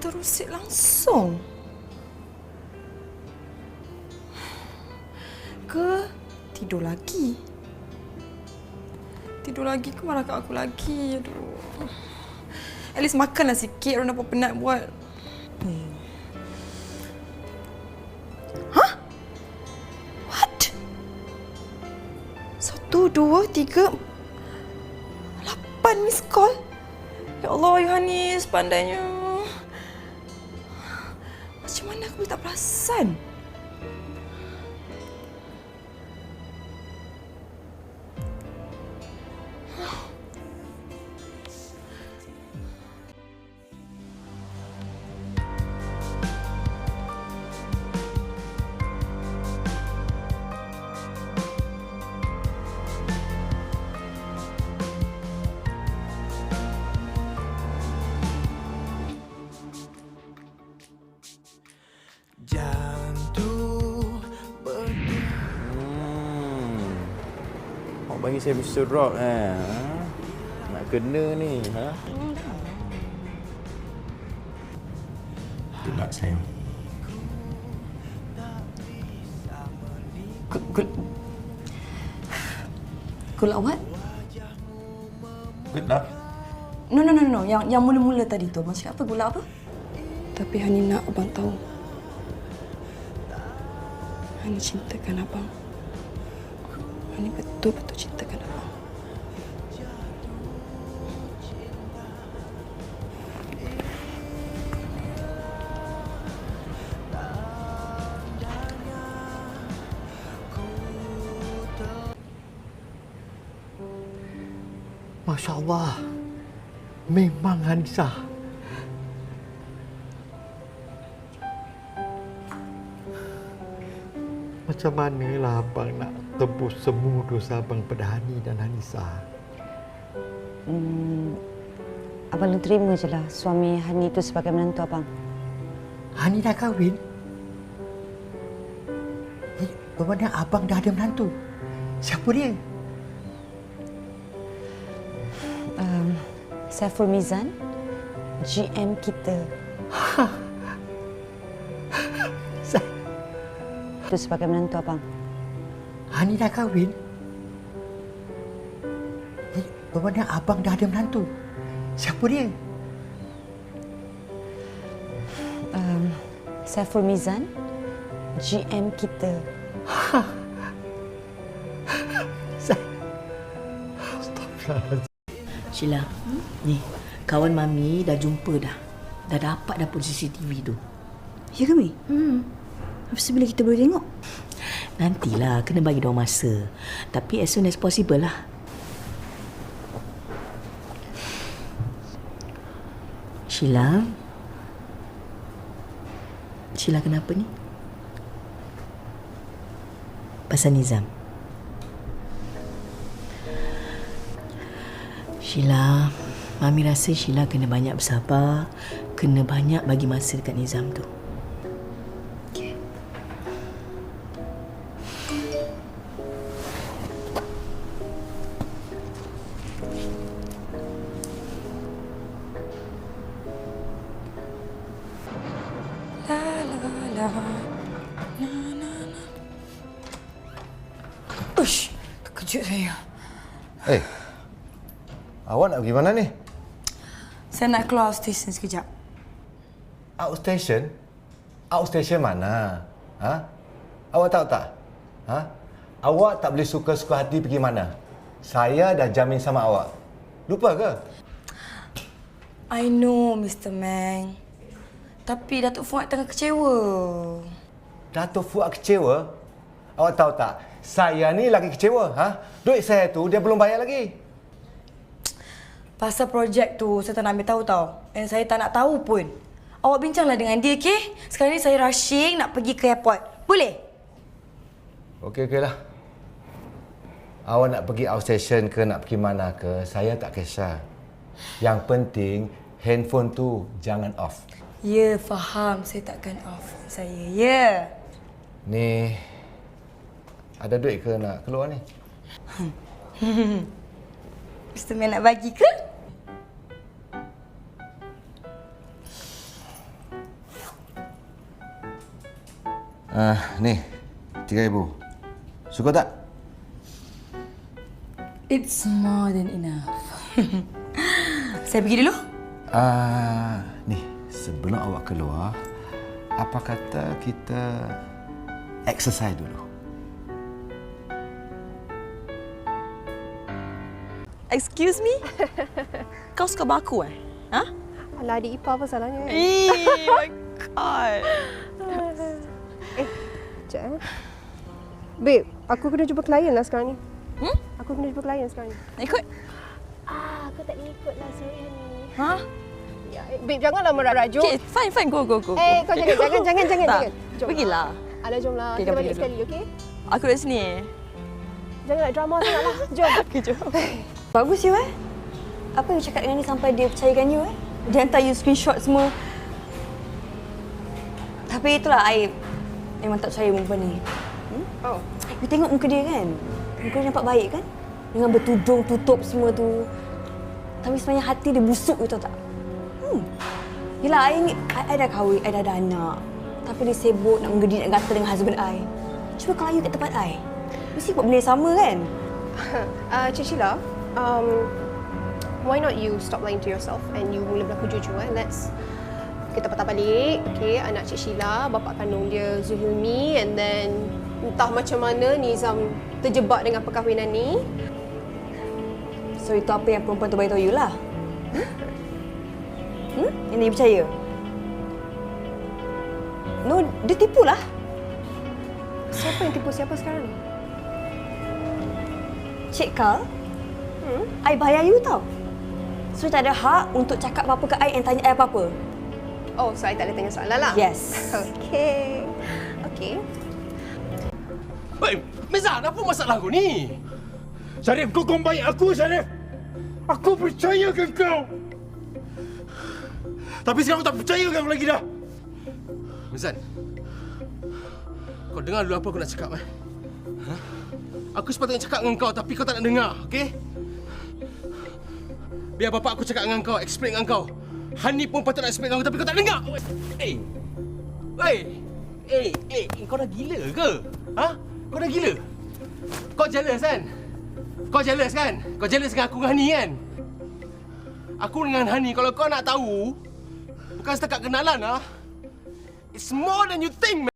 Tak terusit langsung. Ke tidur lagi? Tidur lagi ke marah kat aku lagi? Aduh. At least makanlah sikit. Orang apa penat buat. Hmm. Hah? What? Satu, dua, tiga, lapan miss call. Ya Allah, Yohanis, pandainya. Macam mana aku boleh tak perasan? Jantung Hmm. Awak bagi saya Mr. Rock eh. Ha? Nak kena ni, ha? Tidak sayang. Good, good. Good luck what? Good luck. No, no, no, no. Yang yang mula-mula tadi tu. Abang cakap apa? Gula apa? Tapi Hani nak abang tahu. Hani cintakan abang. Hani betul-betul cintakan abang. Masya Allah Memang Hanisah Macam manalah abang nak tebus semua dosa abang pada Hani dan Hanisah Hmm, abang terima je lah suami Hani itu sebagai menantu abang. Hani dah kahwin Eh, Bermakna abang dah ada menantu Siapa dia? Um, Saiful Mizan, GM kita. Sa- Itu sebagai menantu abang. Hani dah kahwin Eh, Bermakna abang dah ada menantu Siapa dia? Um, Saiful Mizan, GM kita. Sheila, hmm? ni kawan Mami dah jumpa dah. Dah dapat dah posisi CCTV tu. Ya ke, Mi? Hmm. Habis bila kita boleh tengok? Nantilah, kena bagi dia masa. Tapi as soon as possible lah. Sheila. Sheila kenapa ni? Pasal Nizam. Sheila, Mami rasa Sheila kena banyak bersabar, kena banyak bagi masa dekat Nizam tu. La la la. Na na na. Ush, terkejut saya. Eh, awak nak pergi mana ni? Saya nak keluar stesen sekejap. Outstation? Outstation mana? Ha? Awak tahu tak? Ha? Awak tak boleh suka-suka hati pergi mana? Saya dah jamin sama awak. Lupa ke? I know, Mr. Meng. Tapi Datuk Fuad tengah kecewa. Dato' Fuad kecewa? Awak tahu tak? Saya ni lagi kecewa. Ha? Duit saya tu dia belum bayar lagi. Pasal projek tu, saya tak nak ambil tahu tau. Dan saya tak nak tahu pun. Awak bincanglah dengan dia, okey? Sekarang ni saya rushing nak pergi ke airport. Boleh? Okey, okey lah. Awak nak pergi outstation ke nak pergi mana ke, saya tak kisah. Yang penting, handphone tu jangan off. Ya, faham. Saya takkan off saya. Ya. Ni ada duit ke nak keluar ni? Mesti main nak bagi ke? Ah, uh, ni. Tiga ibu. Suka tak? It's more than enough. saya pergi dulu. Ah, uh, ni. Sebelum awak keluar, apa kata kita exercise dulu? Excuse me? Kau suka baku eh? Ha? Alah, adik ipar apa salahnya? Eh, my god. Sekejap eh. Babe, aku kena jumpa klien lah sekarang ni. Hmm? Aku kena jumpa klien sekarang ni. Ikut? Ah, aku tak ikut lah sorry ni. Ha? Eh, babe janganlah merajuk. Okay, fine, fine. Go, go, go. Eh, go. kau jangan, jangan, jangan, jangan, Tak. jangan. Jom Pergilah. Alah, jomlah. Okay, Kita balik sekali, okey? Aku kat sini. Jangan nak drama sangat lah. Jom. Okay, jom. Bagus you eh. Apa you cakap dengan ni sampai dia percayakan you eh? Dia hantar you screenshot semua. Tapi itulah I memang tak percaya perempuan ni. Hmm? Oh. You tengok muka dia kan? Muka dia nampak baik kan? Dengan bertudung tutup semua tu. Tapi sebenarnya hati dia busuk you tahu tak? Hmm. Yelah, I, ni, I, I dah kahwin, I dah ada anak. Tapi dia sibuk nak menggedi, nak gatal dengan husband I. Cuba kalau you kat tempat I. Mesti buat benda yang sama kan? Uh, Cik Sheila, um, why not you stop lying to yourself and you mula berlaku jujur eh? Let's kita patah balik, okay, anak Cik Sheila, bapa kandung dia Zuhumi and then entah macam mana Nizam terjebak dengan perkahwinan ni. So itu apa yang perempuan tu beritahu you lah. Hmm? Yang you percaya? No, dia tipu lah. Siapa yang tipu siapa sekarang ni? Cik Kal, hmm? I bayar you tau. So, tak ada hak untuk cakap apa-apa ke I and tanya I apa-apa. Oh, so I tak ada tanya soalan lah? Yes. Okay. Okay. Hei, Mezan, apa masalah kau ni? Syarif, kau baik aku, Syarif. Aku percaya ke kau. Tapi sekarang aku tak percaya kau lagi dah. Mezan, kau dengar dulu apa aku nak cakap, eh? Ha? Aku sepatutnya cakap dengan kau, tapi kau tak nak dengar, okey? Biar bapak aku cakap dengan kau, explain dengan kau. Hani pun patut nak explain dengan kau, tapi kau tak dengar. Eh, Hei! Eh, eh, kau dah gila ke? Ha? Kau dah gila? Kau jealous kan? Kau jealous kan? Kau jealous dengan aku dengan Hani kan? Aku dengan Hani, kalau kau nak tahu, bukan setakat kenalan ah. It's more than you think, man.